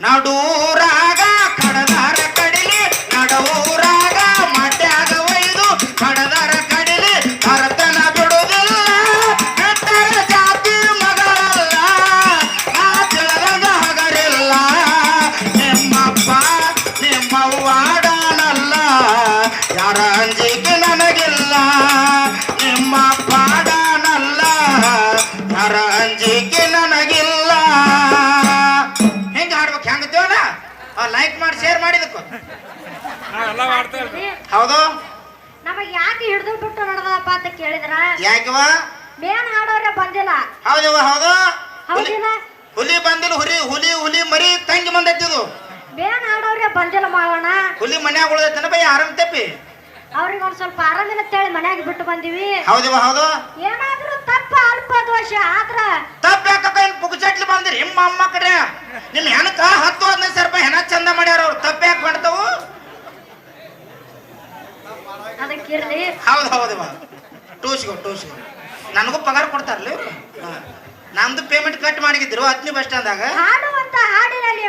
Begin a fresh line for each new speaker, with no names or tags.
ನಡೂರಾಗ ಕಡದಾರ ಕಡಿಲಿ, ನಡೂರಾಗ ಮಟ್ಯಾಗ ಒಯ್ದು ಕಡದಾರ ಕಡಿಲಿ, ಭರತನ ಬಿಡುದಿಲ್ಲ ಕೆಟ್ಟರ ಜಾತಿ ಮಗಳಲ್ಲ ನಾ ತಿಳಿದಾಗ ಹಗರಿಲ್ಲ. ನಿಮ್ಮಪ್ಪ, ನಿಮ್ಮವ್ವ ಆಡಾನಲ್ಲ ಯಾರ ಅಂಜಿಕೆ ನನಗಿಲ್ಲ. ನಿಮ್ಮ ಪಾಡಾನಲ್ಲ ಯಾರ ಅಂಜಿಕೆ ನನಗಿಲ್ಲ. ಲೈಕ್ ಮಾಡಿ ಶೇರ್ ಮಾಡಿದಕ್ಕು
ಎಲ್ಲ ಮಾಡ್ತಾ ಇರ್ತಾರೆ
ಹೌದು?
ನಮಗ್ ಯಾಕೆ ಹಿಡಿದು ಬಿಟ್ಟು ನಡೆದಪ್ಪ ಅಂತ ಕೇಳಿದ್ರ?
ಯಾಕವ
ಮೇನ್ ಹಾಡೋರೆ ಬಂದಿಲ್ಲ.
ಹೌದವ ಹೌದು? ಹುಲಿ
ಹೌದಿಲ್ಲ.
ಹುಲಿ ಬಂದಿಲ್ಲ ಹುಲಿ ಹುಲಿ ಹುಲಿ ಮರಿ ತಂಗಿ ಬಂದೈತಿದು
ಮೇನ್ ಹಾಡೋರೆ ಬಂದಿಲ್ಲ ಮಾವಣ್ಣ.
ಹುಲಿ ಮನ್ಯಾಗ ಉಳಿದೈತೆ ಬೈ ಆರಾಮ್ ತಪ್ಪಿ.
ಅವ್ರಿಗೆ ಒಂದ್ ಸ್ವಲ್ಪ ಆರಾಮಿಲ್ಲ ಅಂತೇಳಿ ಮನ್ಯಾಗ ಬಿಟ್ಟು ಬಂದಿವಿ.
ಹೌದವ ಹೌದು?
ಏನಾದ್ರೂ ತಪ್ಪ ಅಲ್ಪ ದೋಷ ಆದ್ರ
ತಪ್ಪ ಯಾಕಕ್ಕ ಏನ್ ಪುಗ್ಚಟ್ಲಿ ಬಂದಿರಿ? ನಿಮ್ಮ ಅಮ್ಮ ಕಡೆ ಹೌದು ಹೌದವ ಟೂಸ್ಗೋ ಟೂಸ್ಗೋ ನನಗೂ ಪಗಾರ ಕೊಡ್ತಾರಲ್ಲ ಇವ್ರು? ನಮ್ದು ಪೇಮೆಂಟ್ ಕಟ್ ಮಾಡಿದ್ರು ಹತ್ತನೇ ಬಸ್ ಸ್ಟ್ಯಾಂಡ್ದಾಗ
ಹಾಡುವಂತ ಹಾಡಿನಲ್ಲಿ